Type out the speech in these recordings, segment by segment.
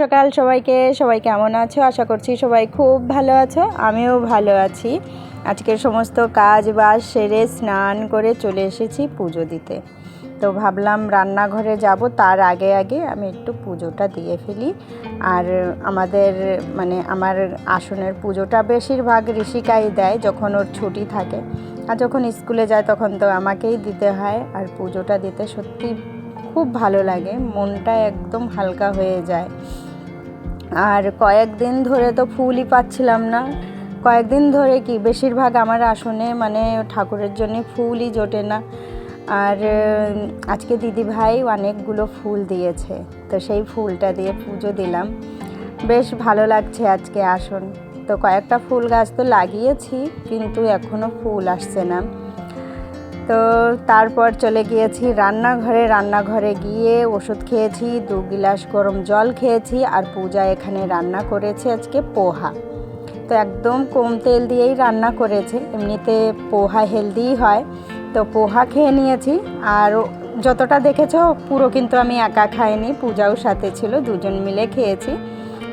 সকাল সবাইকে, সবাই কেমন আছো? আশা করছি সবাই খুব ভালো আছো, আমিও ভালো আছি। আজকের সমস্ত কাজ বাজ সেরে স্নান করে চলে এসেছি পুজো দিতে। তো ভাবলাম রান্নাঘরে যাব, তার আগে আগে আমি একটু পুজোটা দিয়ে ফেলি। আর আমাদের মানে আমার আসনের পুজোটা বেশিরভাগ ঋষিকাই দেয় যখন ওর ছুটি থাকে। আর যখন স্কুলে যায় তখন তো আমাকেই দিতে হয়। আর পুজোটা দিতে সত্যি খুব ভালো লাগে, মনটা একদম হালকা হয়ে যায়। আর কয়েকদিন ধরে তো ফুলই পাচ্ছিলাম না। কয়েকদিন ধরে কি, বেশিরভাগ আমার আসনে মানে ঠাকুরের জন্য ফুলই জোটে না। আর আজকে দিদি ভাই অনেকগুলো ফুল দিয়েছে, তো সেই ফুলটা দিয়ে পুজো দিলাম। বেশ ভালো লাগছে আজকে আসন। তো কয়েকটা ফুল গাছ তো লাগিয়েছি, কিন্তু এখনও ফুল আসছে না। তো তারপর চলে গিয়েছি রান্নাঘরে। রান্নাঘরে গিয়ে ওষুধ খেয়েছি, দু গিলাস গরম জল খেয়েছি আর পূজা এখানে রান্না করেছে আজকে পোহা। তো একদম কম তেল দিয়েই রান্না করেছে, এমনিতে পোহা হেলদিই হয়। তো পোহা খেয়ে নিয়েছি আর যতটা দেখেছ পুরো কিন্তু আমি একা খাইনি, পূজাও সাথে ছিল, দুজন মিলে খেয়েছি।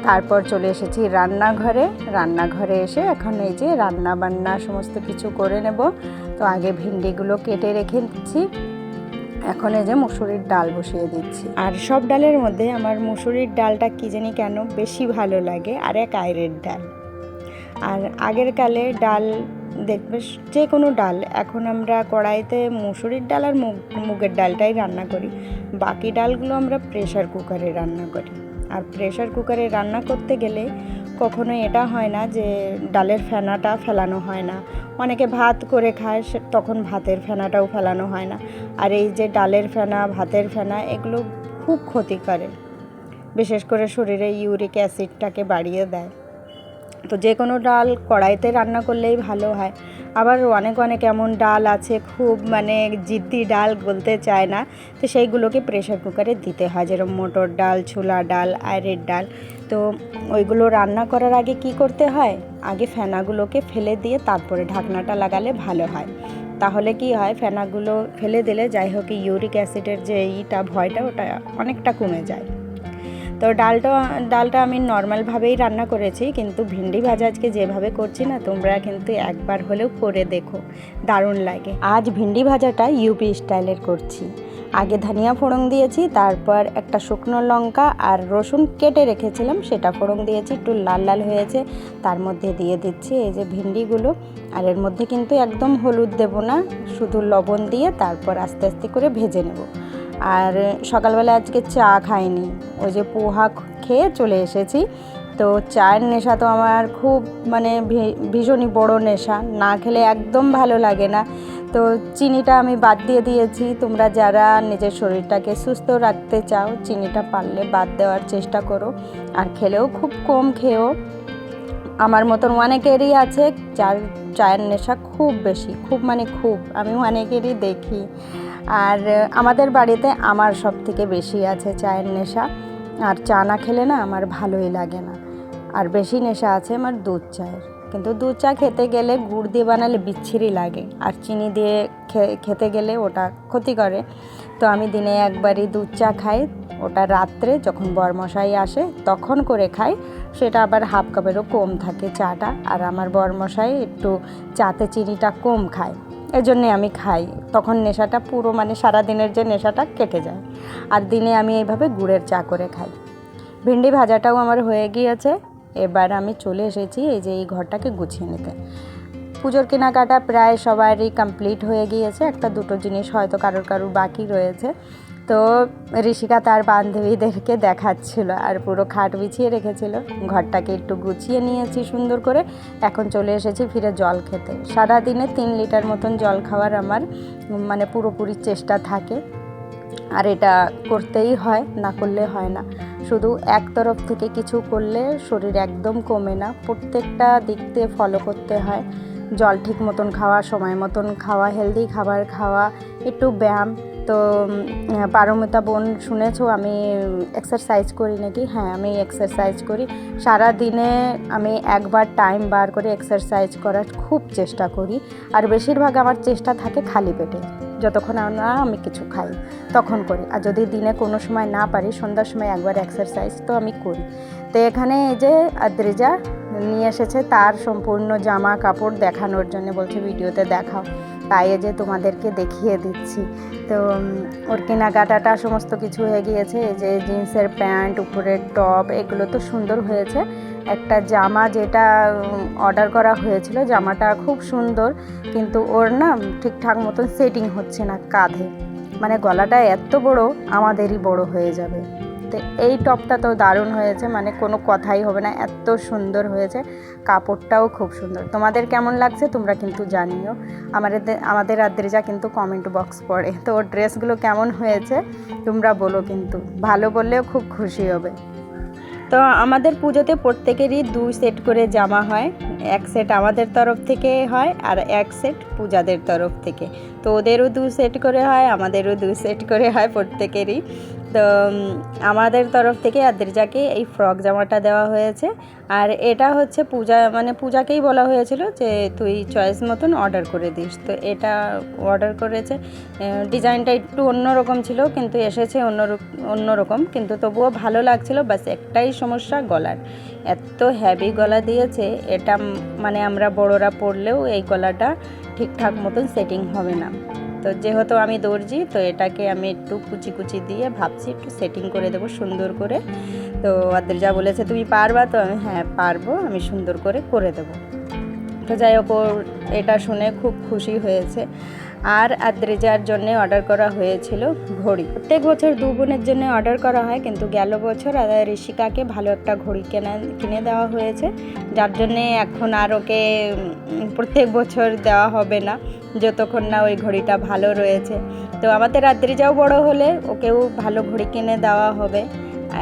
তারপর চলে এসেছি রান্নাঘরে। রান্নাঘরে এসে এখন এই যে রান্না বান্না সমস্ত কিছু করে নেব। তো আগে ভিন্ডিগুলো কেটে রেখে দিচ্ছি। এখন এই যে মুসুরির ডাল বসিয়ে দিচ্ছি। আর সব ডালের মধ্যে আমার মুসুরির ডালটা কী জানি কেন বেশি ভালো লাগে আর এক আয়রের ডাল। আর আগের কালে ডাল দেখবে যে কোনো ডাল, এখন আমরা কড়াইতে মুসুরির ডাল আর মুগ মুগের ডালটাই রান্না করি। বাকি ডালগুলো আমরা প্রেশার কুকারে রান্না করি। আর প্রেশার কুকারে রান্না করতে গেলে কখনো এটা হয় না যে ডালের ফেনাটা ফেলানো হয় না। অনেকে ভাত করে খায়, সে তখন ভাতের ফেনাটাও ফেলানো হয় না। আর এই যে ডালের ফেনা, ভাতের ফেনা, এগুলো খুব ক্ষতি করে। বিশেষ করে শরীরে ইউরিক অ্যাসিডটাকে বাড়িয়ে দেয়। তো যে কোনো ডাল কড়াইতে রান্না করলেই ভালো হয়। আবার অনেক অনেক এমন ডাল আছে, খুব মানে জিদ্দি ডাল বলতে চায় না। তো সেইগুলোকে প্রেশার কুকারে দিতে হয়, যেরকম মটর ডাল, ছোলা ডাল আয়রের ডাল। তো ওইগুলো রান্না করার আগে কি করতে হয়? আগে ফেনাগুলোকে ফেলে দিয়ে তারপরে ঢাকনাটা লাগালে ভালো হয়। তাহলে কি হয়? ফেনাগুলো ফেলে দিলে যাই হোক ইউরিক অ্যাসিডের যে ইটা, ভয়টা, ওটা অনেকটা কমে যায়। তো ডালটা ডালটা আমি নর্মালভাবেই রান্না করেছি, কিন্তু ভিন্ডি ভাজা আজকে যেভাবে করছি না, তোমরা কিন্তু একবার হলেও করে দেখো, দারুণ লাগে। আজ ভিন্ডি ভাজাটা ইউপি স্টাইলের করছি। আগে ধনিয়া ফোড়ন দিয়েছি, তারপর একটা শুকনো লঙ্কা আর রসুন কেটে রেখেছিলাম, সেটা ফোড়ন দিয়েছি, একটু লাল লাল হয়েছে, তার মধ্যে দিয়ে দিচ্ছি এই যে ভিন্ডিগুলো। আর এর মধ্যে কিন্তু একদম হলুদ দেবো না, শুধু লবণ দিয়ে তারপর আস্তে আস্তে করে ভেজে নেব। আর সকালবেলা আজকে চা খাইনি। ওই যে পোহা খেয়ে চলে এসেছি। তো চায়ের নেশা তো আমার খুব মানে ভীষণই বড় নেশা। না খেলে একদম ভালো লাগে না। তো চিনিটা আমি বাদ দিয়ে দিয়েছি। তোমরা যারা নিজের শরীরটাকে সুস্থ রাখতে চাও, চিনিটা পারলে বাদ দেওয়ার চেষ্টা করো। আর খেলেও খুব কম খেও আমার মতন অনেকেরই আছে যার চায়ের নেশা খুব বেশি, খুব মানে খুব। আমি অনেকেরই দেখি। আর আমাদের বাড়িতে আমার সব থেকে বেশি আছে চায়ের নেশা। আর চা না খেলে না আমার ভালোই লাগে না। আর বেশি নেশা আছে আমার দুধ চায়ের। কিন্তু দুধ চা খেতে গেলে গুড় দিয়ে বানালে বিচ্ছিরি লাগে। আর চিনি দিয়ে খেতে গেলে ওটা ক্ষতি করে। তো আমি দিনে একবারই দুধ চা খাই। ওটা রাত্রে যখন বরমশাই আসে তখন করে খাই। সেটা আবার হাফ কাপেরও কম থাকে চাটা। আর আমার বরমশাই একটু চাতে চিনিটা কম খায়। এজন্যে আমি খাই। তখন নেশাটা পুরো মানে সারা দিনের যে নেশাটা কেটে যায়। আর দিনে আমি এইভাবে গুড়ের চা করে খাই। ভেন্ডি ভাজাটাও আমার হয়ে গিয়েছে। এবার আমি চলে এসেছি এই যে এই ঘরটাকে গুছিয়ে নিতে। পুজোর কেনাকাটা প্রায় সবারই কমপ্লিট হয়ে গিয়েছে। একটা দুটো জিনিস হয়তো কারোর কারোর বাকি রয়েছে। তো ঋষিকা তার বান্ধবীদেরকে দেখাচ্ছিল আর পুরো খাট বিছিয়ে রেখেছিল। ঘরটাকে একটু গুছিয়ে নিয়েছি সুন্দর করে। এখন চলে এসেছি ফিরে জল খেতে। সারা দিনে তিন লিটার মতন জল খাওয়ার আমার মানে পুরোপুরি চেষ্টা থাকে। আর এটা করতেই হয়, না করলে হয় না। শুধু এক তরফ থেকে কিছু করলে শরীর একদম কমে না। প্রত্যেকটা দিক দিয়ে ফলো করতে হয়। জল ঠিক মতন খাওয়া, সময় মতন খাওয়া হেলদি খাবার খাওয়া, একটু ব্যায়াম। তো পারমিতা বোন শুনেছ, আমি এক্সারসাইজ করি নাকি? হ্যাঁ আমি এক্সারসাইজ করি। সারা দিনে আমি একবার টাইম বার করে এক্সারসাইজ করার খুব চেষ্টা করি। আর বেশিরভাগ আমার চেষ্টা থাকে খালি পেটে। যতক্ষণ না আমি কিছু খাই, তখন করি। আর যদি দিনে কোনো সময় না পারি, সন্ধ্যার সময় একবার এক্সারসাইজ তো আমি করি। তো এখানে এই যে আদ্রেজা নিয়ে এসেছে, তার সম্পূর্ণ জামা কাপড় দেখানোর জন্য বলছে, ভিডিওতে দেখাও। তাই যে তোমাদেরকে দেখিয়ে দিচ্ছি। তো ওর কেনাকাটাটা সমস্ত কিছু হয়ে গিয়েছে। এই যে জিন্সের প্যান্ট, উপরের টপ, এগুলো তো সুন্দর হয়েছে। একটা জামা যেটা অর্ডার করা হয়েছিল, জামাটা খুব সুন্দর, কিন্তু ওর না ঠিকঠাক মতন সেটিং হচ্ছে না কাঁধে। মানে গলাটা এত বড়, আমাদেরই বড় হয়ে যাবে। তো এই টপটা তো দারুণ হয়েছে মানে কোনো কথাই হবে না, এত সুন্দর হয়েছে, কাপড়টাও খুব সুন্দর। তোমাদের কেমন লাগছে তোমরা কিন্তু জানিও। আমাদের আমাদের আদ্রিজা কিন্তু কমেন্ট বক্স পড়ে, তো ওর ড্রেসগুলো কেমন হয়েছে তোমরা বলো কিন্তু, ভালো বললেও খুব খুশি হবে। তো আমাদের পুজোতে প্রত্যেকেরই দুই সেট করে জামা হয়, এক সেট আমাদের তরফ থেকে হয় আর এক সেট পূজাদের তরফ থেকে। তো ওদেরও দু সেট করে হয়, আমাদেরও দু সেট করে হয় প্রত্যেকেরই। তো আমাদের তরফ থেকে আদ্রিজাকে এই ফ্রক জামাটা দেওয়া হয়েছে। আর এটা হচ্ছে পূজা মানে পূজাকেই বলা হয়েছিল যে তুই চয়েস মতন অর্ডার করে দিস। তো এটা অর্ডার করেছে ডিজাইনটা একটু অন্যরকম ছিল, কিন্তু এসেছে অন্য অন্যরকম। কিন্তু তবুও ভালো লাগছিল, বাস একটাই সমস্যা গলার। এত হ্যাভি গলা দিয়েছে, এটা মানে আমরা বড়রা পরলেও এই গলাটা ঠিকঠাক মতন সেটিং হবে না। তো যেহেতু আমি দর্জি, তো এটাকে আমি একটু কুচি কুচি দিয়ে ভাবছি একটু সেটিং করে দেবো সুন্দর করে। তো আদ্রিজা বলেছে, তুমি পারবা? তো আমি হ্যাঁ পারব। আমি সুন্দর করে করে দেবো। তো যাই হোক এটা শুনে খুব খুশি হয়েছে। আর আদ্রিজার জন্য অর্ডার করা হয়েছিল ঘড়ি। প্রত্যেক বছর দু বোনের জন্য অর্ডার করা হয়, কিন্তু গেল বছর ঋষিকাকে ভালো একটা ঘড়ি কেনা, কিনে দেওয়া হয়েছে। যার জন্যে এখন আর ওকে প্রত্যেক বছর দেওয়া হবে না, যতক্ষণ না ওই ঘড়িটা ভালো রয়েছে। তো আমাদের আদ্রিজাও বড় হলে ওকেও ভালো ঘড়ি কিনে দেওয়া হবে।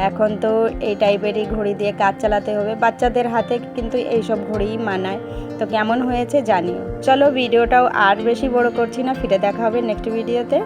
এখন তো এই টাইপেরই ঘড়ি দিয়ে কাজ চালাতে হবে। বাচ্চাদের হাতে কিন্তু এইসব ঘড়িই মানায়। তো কেমন হয়েছে জানি চলো ভিডিওটাও আর বেশি বড় করছি না, ফিরে দেখা হবে নেক্সট ভিডিওতে